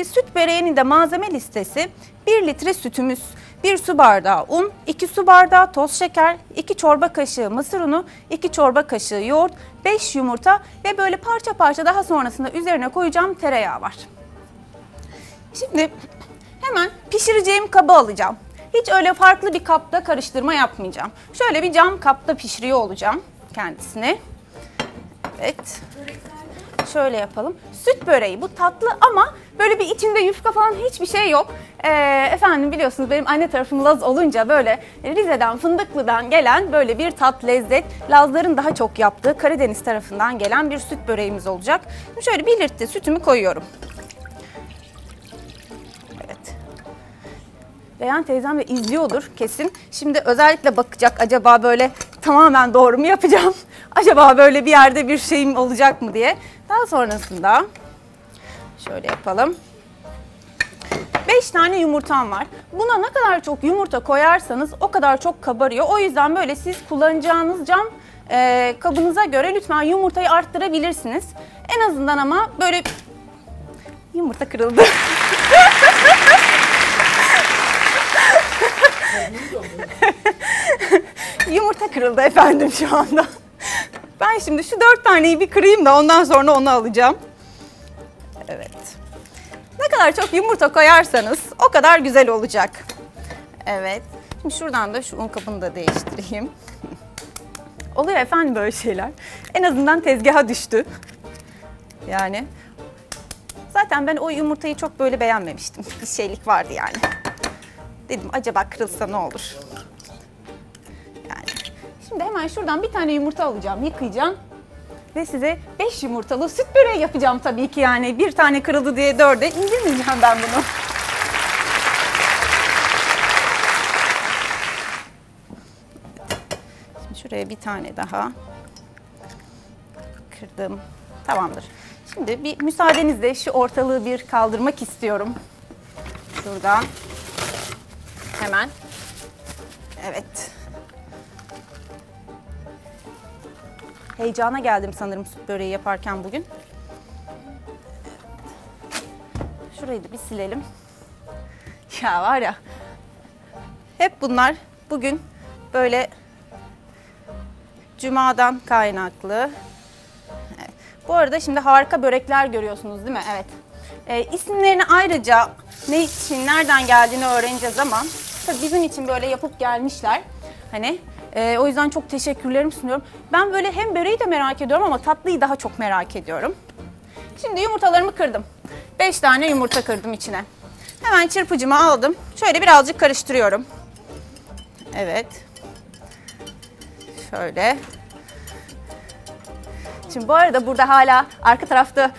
Şimdi süt böreğinin de malzeme listesi 1 litre sütümüz, 1 su bardağı un, 2 su bardağı toz şeker, 2 çorba kaşığı mısır unu, 2 çorba kaşığı yoğurt, 5 yumurta ve böyle parça parça daha sonrasında üzerine koyacağım tereyağı var. Şimdi hemen pişireceğim kabı alacağım. Hiç öyle farklı bir kapta karıştırma yapmayacağım. Şöyle bir cam kapta pişiriyor olacağım kendisini. Evet. Şöyle yapalım. Süt böreği bu tatlı ama böyle bir içinde yufka falan hiçbir şey yok. Ee, efendim biliyorsunuz benim anne tarafım Laz olunca böyle Rize'den Fındıklı'dan gelen böyle bir tat lezzet. Lazların daha çok yaptığı Karadeniz tarafından gelen bir süt böreğimiz olacak. Şimdi şöyle bir litre sütümü koyuyorum. Evet. Beyan teyzem de izliyordur kesin. Şimdi özellikle bakacak acaba böyle tamamen doğru mu yapacağım? Acaba böyle bir yerde bir şeyim olacak mı diye. Daha sonrasında şöyle yapalım. 5 tane yumurtam var. Buna ne kadar çok yumurta koyarsanız o kadar çok kabarıyor. O yüzden böyle siz kullanacağınız cam e, kabınıza göre lütfen yumurtayı arttırabilirsiniz. En azından ama böyle yumurta kırıldı. Yumurta kırıldı efendim şu anda. Ben şimdi şu dört taneyi bir kırayım da ondan sonra onu alacağım. Kadar çok yumurta koyarsanız o kadar güzel olacak. Evet. Şimdi şuradan da şu un kabını da değiştireyim. Oluyor efendim böyle şeyler. En azından tezgaha düştü. Yani. Zaten ben o yumurtayı çok böyle beğenmemiştim. Bir şeylik vardı yani. Dedim acaba kırılsa ne olur? Yani. Şimdi hemen şuradan bir tane yumurta alacağım, yıkayacağım. Ve size 5 yumurtalı süt böreği yapacağım tabii ki yani. Bir tane kırıldı diye dörde indirmeyeceğim ben bunu. Şimdi şuraya bir tane daha kırdım. Tamamdır. Şimdi bir müsaadenizle şu ortalığı bir kaldırmak istiyorum. Şuradan. Hemen. Evet. Heyecana geldim sanırım süt böreği yaparken bugün. Şurayı da bir silelim. Ya var ya. Hep bunlar bugün böyle cumadan kaynaklı. Evet. Bu arada şimdi harika börekler görüyorsunuz değil mi? Evet. E, isimlerini ayrıca ne için, nereden geldiğini öğreneceğiz ama tabii bizim için böyle yapıp gelmişler. Hani e, o yüzden çok teşekkürlerimi sunuyorum. Ben böyle hem böreği de merak ediyorum ama tatlıyı daha çok merak ediyorum. Şimdi yumurtalarımı kırdım. 5 tane yumurta kırdım içine. Hemen çırpıcımı aldım. Şöyle birazcık karıştırıyorum. Evet. Şöyle. Şimdi bu arada burada hala arka tarafta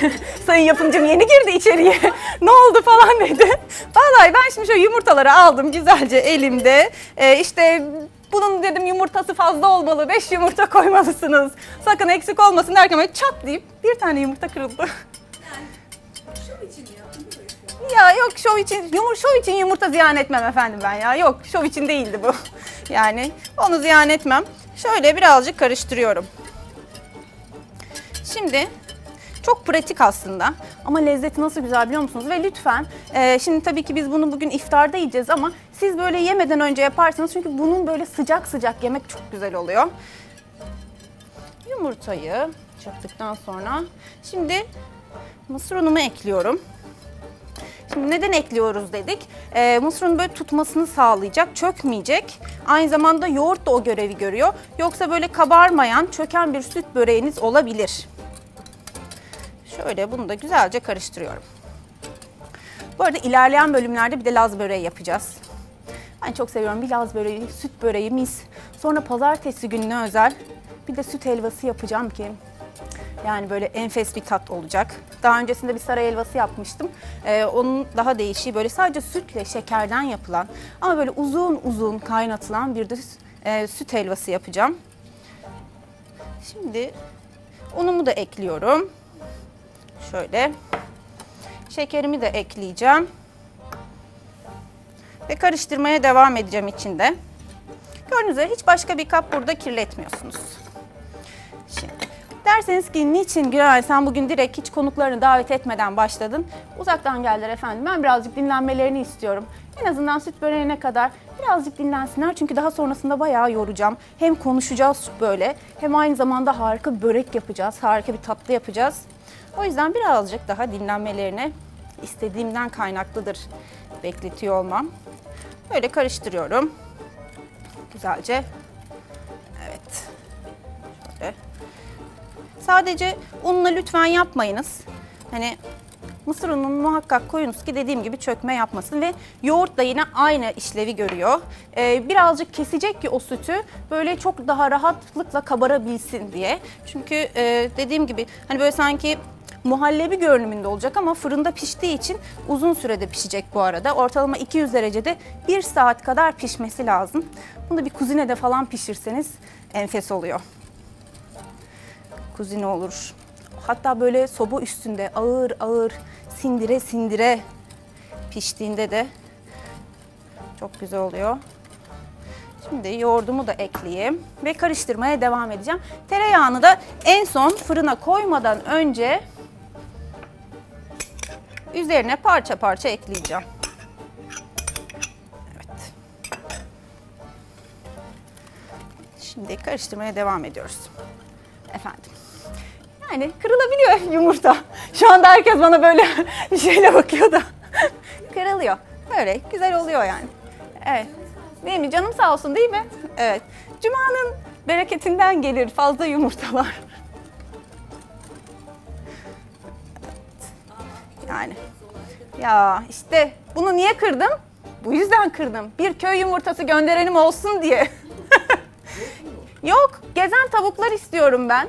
sayın yapımcım yeni girdi içeriye. ne oldu falan dedi. Vallahi ben şimdi şöyle yumurtaları aldım güzelce elimde. Ee, işte bunun dedim yumurtası fazla olmalı. Beş yumurta koymalısınız. Sakın eksik olmasın derken böyle çat deyip bir tane yumurta kırıldı. Ya yok şov için, yumur şov için yumurta ziyan etmem efendim ben ya. Yok şov için değildi bu. Yani onu ziyan etmem. Şöyle birazcık karıştırıyorum. Şimdi çok pratik aslında ama lezzeti nasıl güzel biliyor musunuz? Ve lütfen e, şimdi tabii ki biz bunu bugün iftarda yiyeceğiz ama siz böyle yemeden önce yaparsanız çünkü bunun böyle sıcak sıcak yemek çok güzel oluyor. Yumurtayı çırptıktan sonra şimdi mısır unumu ekliyorum. Şimdi neden ekliyoruz dedik? Ee, mısır unu böyle tutmasını sağlayacak, çökmeyecek. Aynı zamanda yoğurt da o görevi görüyor. Yoksa böyle kabarmayan, çöken bir süt böreğiniz olabilir. Şöyle bunu da güzelce karıştırıyorum. Bu arada ilerleyen bölümlerde bir de Laz böreği yapacağız. Ben çok seviyorum. Bir Laz böreği, süt böreği mis. Sonra pazartesi gününe özel bir de süt helvası yapacağım ki yani böyle enfes bir tat olacak. Daha öncesinde bir saray helvası yapmıştım. Ee, onun daha değişiği böyle sadece sütle şekerden yapılan ama böyle uzun uzun kaynatılan bir de e, süt helvası yapacağım. Şimdi unumu da ekliyorum. Şöyle. Şekerimi de ekleyeceğim. Ve karıştırmaya devam edeceğim içinde. Gördüğünüz üzere hiç başka bir kap burada kirletmiyorsunuz. Şimdi Derseniz ki niçin Güray sen bugün direkt hiç konuklarını davet etmeden başladın? Uzaktan geldiler efendim. Ben birazcık dinlenmelerini istiyorum. En azından süt böreğine kadar birazcık dinlensinler. Çünkü daha sonrasında bayağı yoracağım. Hem konuşacağız böyle hem aynı zamanda harika bir börek yapacağız. Harika bir tatlı yapacağız. O yüzden birazcık daha dinlenmelerini istediğimden kaynaklıdır bekletiyor olmam. Böyle karıştırıyorum. Güzelce. Evet. Şöyle. Sadece unla lütfen yapmayınız. Hani mısır ununu muhakkak koyunuz ki dediğim gibi çökme yapmasın ve yoğurt da yine aynı işlevi görüyor. Ee, birazcık kesecek ki o sütü böyle çok daha rahatlıkla kabarabilsin diye. Çünkü e, dediğim gibi hani böyle sanki muhallebi görünümünde olacak ama fırında piştiği için uzun sürede pişecek bu arada. Ortalama 200 derecede 1 saat kadar pişmesi lazım. Bunu da bir kuzinede falan pişirseniz enfes oluyor. Kuzine olur. Hatta böyle soba üstünde ağır ağır sindire sindire piştiğinde de çok güzel oluyor. Şimdi yoğurdumu da ekleyeyim ve karıştırmaya devam edeceğim. Tereyağını da en son fırına koymadan önce üzerine parça parça ekleyeceğim. Evet. Şimdi karıştırmaya devam ediyoruz. Efendim. Yani kırılabiliyor yumurta. Şu anda herkes bana böyle bir şeyle bakıyor da. Kırılıyor. Böyle güzel oluyor yani. Evet. Değil mi? Canım sağ olsun değil mi? Evet. Cuma'nın bereketinden gelir fazla yumurtalar. Yani. Ya işte bunu niye kırdım? Bu yüzden kırdım. Bir köy yumurtası gönderenim olsun diye. Yok, gezen tavuklar istiyorum ben.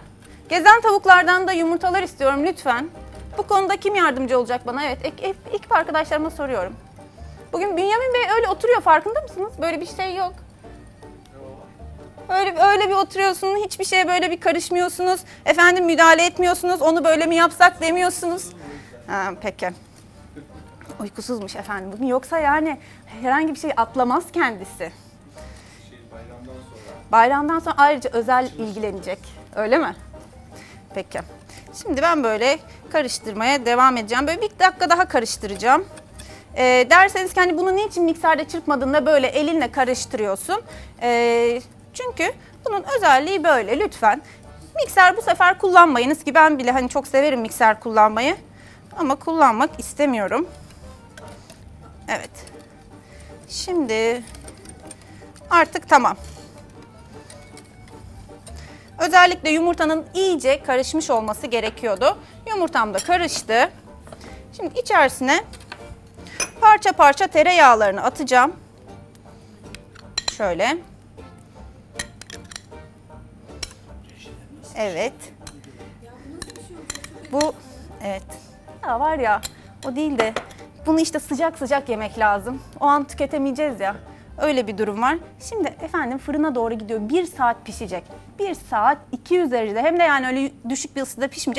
Gezen tavuklardan da yumurtalar istiyorum lütfen. Bu konuda kim yardımcı olacak bana? Evet, ek- ek- ekip arkadaşlarıma soruyorum. Bugün Bünyamin Bey öyle oturuyor farkında mısınız? Böyle bir şey yok. Öyle, öyle bir oturuyorsunuz, hiçbir şeye böyle bir karışmıyorsunuz. Efendim müdahale etmiyorsunuz, onu böyle mi yapsak demiyorsunuz. Ha, peki. Uykusuzmuş efendim bugün. Yoksa yani herhangi bir şey atlamaz kendisi. Bayramdan sonra ayrıca özel ilgilenecek. Öyle mi? Peki. Şimdi ben böyle karıştırmaya devam edeceğim. Böyle bir dakika daha karıştıracağım. Ee, derseniz ki hani bunu niçin mikserde çırpmadığında böyle elinle karıştırıyorsun? Ee, çünkü bunun özelliği böyle lütfen. Mikser bu sefer kullanmayınız ki ben bile hani çok severim mikser kullanmayı. Ama kullanmak istemiyorum. Evet. Şimdi artık tamam. Özellikle yumurtanın iyice karışmış olması gerekiyordu. Yumurtam da karıştı. Şimdi içerisine parça parça tereyağlarını atacağım. Şöyle. Evet. Bu evet. Ya var ya o değil de bunu işte sıcak sıcak yemek lazım. O an tüketemeyeceğiz ya. Öyle bir durum var. Şimdi efendim fırına doğru gidiyor. Bir saat pişecek. Bir saat 200 derecede hem de yani öyle düşük bir ısıda pişmeyecek.